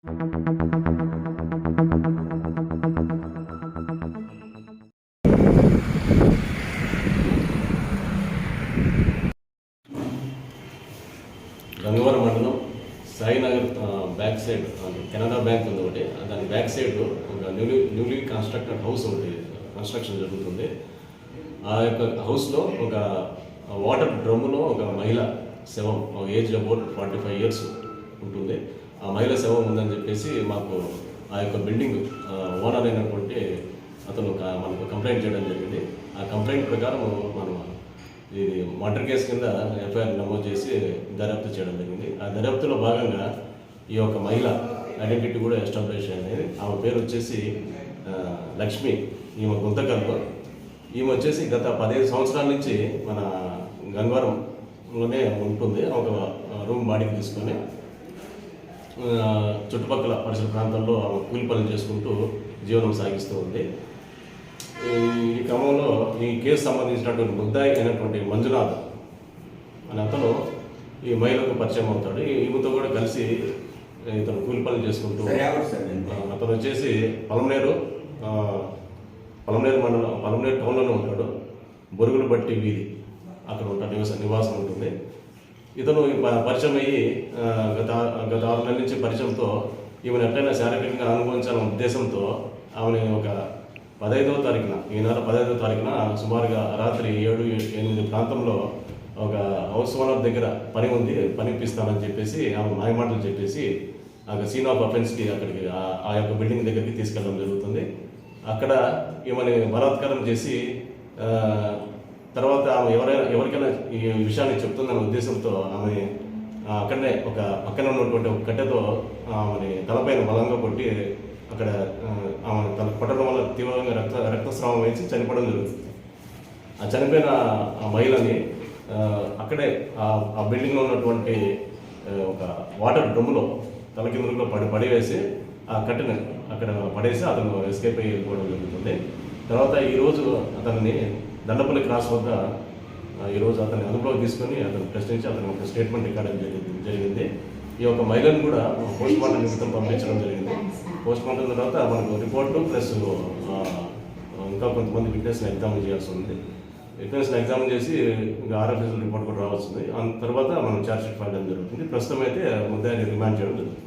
గంగవరం మండలం Sainagar back side Canara bank ఉంది ఒకటి. దాని బ్యాక్ సైడ్ ఒక న్యూలీ న్యూలీ కన్స్ట్రక్టెడ్ హౌస్ ఒకటి కన్స్ట్రక్షన్ జరుగుతుంది. ఆ యొక్క హౌస్లో ఒక వాటర్ డ్రమ్లో ఒక మహిళ శవం age about forty five years ఉంటుంది. ఆ మహిళ శవం ఉందని చెప్పేసి మాకు ఆ యొక్క బిల్డింగ్ ఓనర్ అయినటువంటి అతను ఒక మనకు కంప్లైంట్ చేయడం జరిగింది. ఆ కంప్లైంట్ ప్రకారం మనం ఇది మర్డర్ కేసు కింద ఎఫ్ఐఆర్ నమోదు చేసి దర్యాప్తు చేయడం జరిగింది. ఆ దర్యాప్తులో భాగంగా ఈ యొక్క మహిళ ఐడెంటిటీ కూడా ఎస్టాబ్లిష్ అయింది. ఆమె పేరు వచ్చేసి లక్ష్మి. ఈమె గుంతకల్ప ఈమె వచ్చేసి గత పదిహేను సంవత్సరాల నుంచి మన గంగవరంలోనే ఉంటుంది. ఒక రూమ్ బాడీకి తీసుకొని చుట్టుపక్కల పరిసర ప్రాంతాల్లో ఆమె కూలి పనులు చేసుకుంటూ జీవనం సాగిస్తూ ఉంది. ఈ- క్రమంలో ఈ కేసు సంబంధించినటువంటి ముద్దాయి అయినటువంటి మంజునాథ్ అనే అతను ఈ మహిళకు పరిచయం అవుతాడు. ఈమెతో కూడా కలిసి ఇతను కూలి పనులు చేసుకుంటూ అతను వచ్చేసి పలమనేరు ఆ, పలమనేరు మండలం పలమనేరు టౌన్లోనే ఉంటాడు. బొరుగులు బట్టి వీధి అక్కడ ఉంటాడు. నివాస నివాసం ఉంటుంది. ఇతను పరిచయం అయ్యి గత గత ఆరు నెలల నుంచి పరిచయంతో ఈమెను ఎట్లయినా శారీరకంగా అనుభవించాలనే ఉద్దేశంతో ఆమె ఒక పదహైదవ తారీఖున ఈ నెల పదహైదవ తారీఖున సుమారుగా రాత్రి ఏడు ఎనిమిది ప్రాంతంలో ఒక హౌస్ ఓనర్ దగ్గర పని ఉంది పని ఇప్పిస్తానని చెప్పేసి ఆమె మాయమాటలు చెప్పేసి ఆ సీన్ ఆఫ్ అఫెన్స్కి అక్కడికి ఆ- యొక్క బిల్డింగ్ దగ్గరికి తీసుకెళ్ళడం జరుగుతుంది. అక్కడ ఈమెని బలాత్కారం చేసి తర్వాత ఆమె ఎవరైనా ఎవరికైనా ఈ విషయాన్ని చెప్తుందనే ఉద్దేశంతో ఆమె అక్కడనే ఒక పక్కన ఉన్నటువంటి ఒక కట్టెతో ఆమెని తలపైన బలంగా కొట్టి అక్కడ ఆమె తల కొట్టడం వల్ల తీవ్రంగా రక్త రక్తస్రావం వేసి చనిపోవడం జరుగుతుంది. ఆ చనిపోయిన ఆ మహిళని అక్కడే ఆ ఆ బిల్డింగ్లో ఉన్నటువంటి ఒక వాటర్ డ్రమ్ములో తలకిందులో పడి పడివేసి ఆ కట్టెని అక్కడ పడేసి అతను ఎస్కేప్ అయ్యి వెళ్ళిపోవడం జరుగుతుంది. తర్వాత ఈరోజు అతన్ని దండపల్లి క్రాస్ వద్ద ఈరోజు అతన్ని అదుపులోకి తీసుకొని అతను ప్రశ్నించి అతను ఒక స్టేట్మెంట్ ఇవ్వడం జరిగింది జరిగింది. ఈ యొక్క మహిళను కూడా పోస్ట్ మార్టం నిమిత్తం పంపించడం జరిగింది. పోస్ట్ మార్టం తర్వాత మనకు రిపోర్టు ప్లస్ ఇంకా కొంతమంది విట్నెస్ని ఎగ్జామిన్ చేయాల్సి ఉంది. విట్నెస్ని ఎగ్జామిన్ చేసి ఇంకా ఆర్ఎఫ్ఎస్ రిపోర్ట్ కూడా రావాల్సింది ఆ తర్వాత మనం ఛార్జ్ షీట్ ఫైల్ జరుగుతుంది. ప్రస్తుతం అయితే ముద్దాయిని రిమాండ్ చేయడం జరుగుతుంది.